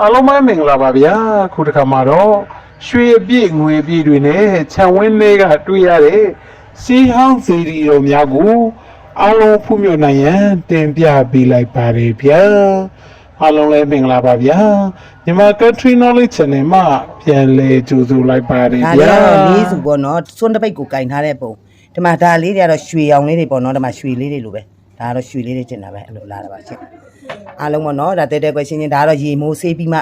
အားလုံးပဲမင်္ဂလာပါဗျာခုတစ်ခါမှာတော့ရွှေအပြည့်ငွေအပြည့်တွေနဲ့ခြံဝင်းလေးကတွေ့ရတဲ့စီဟောင်းစီရီတော်များကိုအားလုံးဖူးမြော်နိုင်ရန်တင်ပြပေးလိုက်ပါတယ်ဗျာအားလုံးလည်းမင်္ဂလာပါဗျာမြန်မာ Country Knowledge Channel မှာပြန်လည်ကြိုဆိုလိုက်ပါတယ်ဒါဗျာလေးကတော့လေးစုပေါ့နော်စွန်းတစ်ပိတ်ကိုကင်ထားတဲ့ပုံဒီမှာဒါလေးတွေကတော့ရွှေအောင်လေးတွေပေါ့နော်ဒီမှာရွှေလေးတွေလိုပဲ ဒါကတော့ရွှေလေးတွေတင်တာပဲအဲ့လိုလာတာပါရှင့်အားလုံးပေါ့နော်ဒါတဲတဲကွယ်ရှင်းချင်းဒါကတော့ရေမိုးဆေးပြီးမှ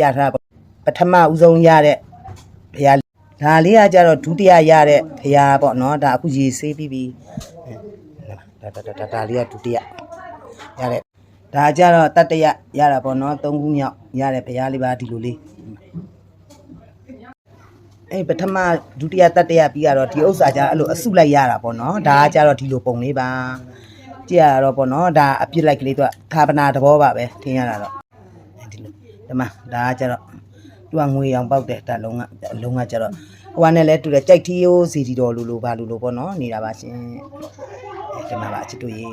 ရထားတာပေါ့ပထမဦးဆုံးရတဲ့ဖရားဒါလေးကကြတော့ဒုတိယရတဲ့ဖရားပေါ့နော်ဒါအခုရေဆေးပြီးပြီးဒါဒါဒါဒါလေးကဒုတိယရတဲ့ဒါကြတော့တတရရတာပေါ့နော်သုံးခုမြောက်ရတဲ့ဖရားလေးပါဒီလိုလေးအေးပထမဒုတိယတတိယပြီးတော့ဒီဥစ္စာကြအဲ့လိုအစုလိုက်ရတာပေါ့နော်ဒါကကြတော့ဒီလိုပုံလေးပါ ကြည့်ရတော့ပေါ့နော်ဒါအပြစ်လိုက်ကလေးတော့ခါပနာတဘောပါပဲထင်ရတာတော့အဲဒီလိုဒီမှာဒါကကြတော့သူကငွေအောင်ပေါက်တယ်ဒါလုံးကအလုံးကကြတော့ဟိုကနဲ့လဲတူတယ်ကြိုက်ထီယိုးစီတီတော်လူလိုပါလူလိုပေါ့နော်နေတာပါရှင်အဲဒီမှာပါအချစ်တို့ရေ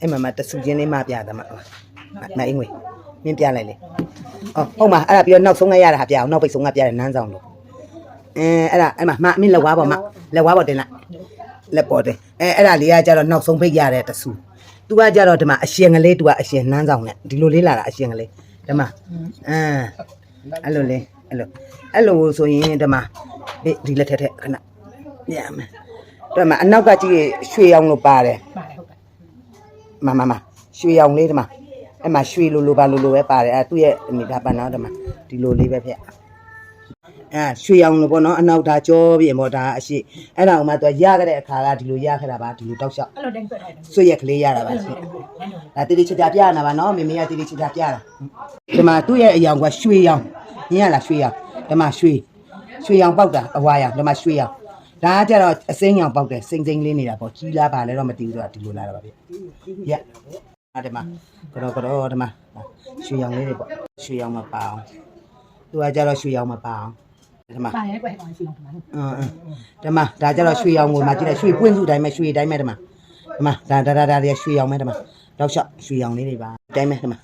အဲ့မှာမတဆူချင်းလေးမပြတယ်မမအင်းငွေမြင်းပြလိုက်လေအော်ဟုတ်မှာအဲ့ဒါပြီးတော့နောက်ဆုံးကရတာဟာပြအောင်နောက်ပိတ်ဆုံးကပြတယ်နန်းဆောင်လို့အဲအဲ့ဒါအဲ့မှာမအမင်းလက်ဝါးပေါ်မှာလက်ဝါးပေါ်တင်လိုက် လက်ပေါ်တင်အဲအဲ့ဒါလေးကကြတော့နောက်ဆုံးဖိတ်ရတဲ့တဆူသူကကြတော့ဒီမှာအရှင်ကလေးသူကအရှင်နှမ်းဆောင်နဲ့ဒီလိုလေးလာတာအရှင်ကလေးဒီမှာအမ်အဲ့လိုလေးအဲ့လိုအဲ့လိုဆိုရင်ဒီမှာဒီဒီလက်ထက်ထက်ခဏညမယ်ဒီမှာအနောက်ကကြည့်ရွှေအောင်လို့ပါတယ်မမမရွှေအောင်လေးဒီမှာအဲ့မှာရွှေလိုလိုပါလိုလိုပဲပါတယ်အဲသူ့ရဲ့အနေဒါပါနော်ဒီမှာဒီလိုလေးပဲဖက် အဲရွှေအောင်လို့ပေါ့နော်အနောက်ဒါကြောပြင်ပေါ့ဒါအရှိအဲ့ဒါအောင်မှသူရခဲ့တဲ့အခါကဒီလိုရခဲ့တာပါဒီလိုတောက်လျှောက်အဲ့လိုတိုင်းဆွဲထားတယ်ဆွေရက်ကလေးရတာပါရှိဒါတိတိကျကျပြရတာပါနော်မေမေကတိတိကျကျပြတာဒီမှာသူ့ရဲ့အယောင်ကရွှေရောင်မြင်ရလားရွှေရောင်ဒီမှာရွှေရွှေရောင်ပေါက်တာအဝါရောင်ဒီမှာရွှေရောင်ဒါကကြတော့အစိမ်းရောင်ပေါက်တယ်စိမ့်စိမ့်လေးနေတာပေါ့ကြီးလားပါလဲတော့မသိဘူးတော့ဒီလိုလာတာပါဗျရက်ဒီမှာကတော့ကတော့ဒီမှာရွှေရောင်လေးတွေပေါ့ရွှေရောင်မပါအောင်သူကကြတော့ရွှေရောင်မပါအောင် ဓမ္မပါရဲကွယ်ကောင်ရှိအောင်ဓမ္မလို့အာဓမ္မဒါကြတော့ရွှေရောင်ကိုမှကြည့်လိုက်ရွှေပွင့်စုတိုင်းပဲရွှေတိုင်းပဲဓမ္မဓမ္မဒါဒါဒါဒါတွေရွှေရောင်ပဲဓမ္မတော့ရှော့ရွှေရောင်လေးတွေပါတိုင်းပဲဓမ္မ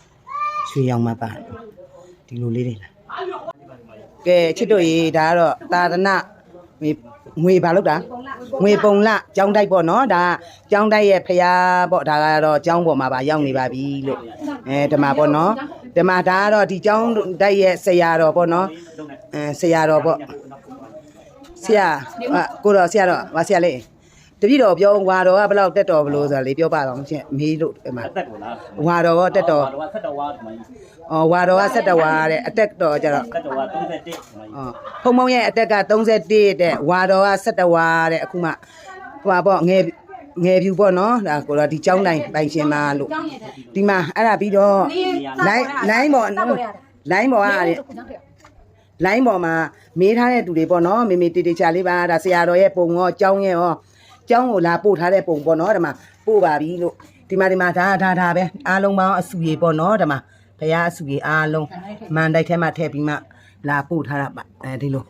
ရွှေရောင်မှပါဒီလိုလေးတွေလားကဲချစ်တို့ရေဒါကတော့သာသနာငွေဘာလုပ်တာငွေပုံလကျောင်းတိုက်ပေါ့နော်ဒါကျောင်းတိုက်ရဲ့ဖရာပေါ့ဒါကတော့ကျောင်းပေါ်မှာပါရောက်နေပါပြီလို့အဲဓမ္မပေါ့နော်ဓမ္မဒါကတော့ဒီကျောင်းတိုက်ရဲ့ဆရာတော်ပေါ့နော် အဲဆရာတော်ပေါ့ဆရာဟာကိုတော့ဆရာတော့ဗာဆရာလေးတပည့်တော်ပြောဝါတော်ကဘယ်လောက်တက်တော်ဘလို့ဆိုတာလေးပြောပါတော့ရှင်မေးလို့ဒီမှာတက်ကိုလားဝါတော်ကတက်တော်တော့ဆက်တော်ဝါဒီမှာဩဝါတော်ကဆက်တော်ဝါတဲ့အတက်တော်ကြတော့ဆက်တော်ဝါ31ဒီမှာဩဖုံဖုံရဲ့အတက်က31တဲ့ဝါတော်ကဆက်တော်ဝါတဲ့အခုမှဟိုပါပေါ့ငယ်ငယ်ဖြူပေါ့နော်ဒါကိုတော့ဒီចောင်းတိုင်းပိုင်ရှင်မလို့ဒီမှာအဲ့ဒါပြီးတော့လိုင်းလိုင်းပေါ်လိုင်းပေါ်ကလို င်းပေါ်မှာမေးထားတဲ့သူတွေပေါ့နော်မေမေတေတေချာလေးပါဒါဆရာတော်ရဲ့ပုံရောအကြောင်းရဲ့ရောအကြောင်းကိုလာပို့ထားတဲ့ပုံပေါ့နော်ဒီမှာပို့ပါပြီလို့ဒီမှာဒီမှာဒါဒါဒါပဲအားလုံးပေါင်းအစုရေပေါ့နော်ဒီမှာဘုရားအစုရေအားလုံးမန်တိုက်ထဲမှာထည့်ပြီးမှလာပို့ထားတာပါအဲဒီလို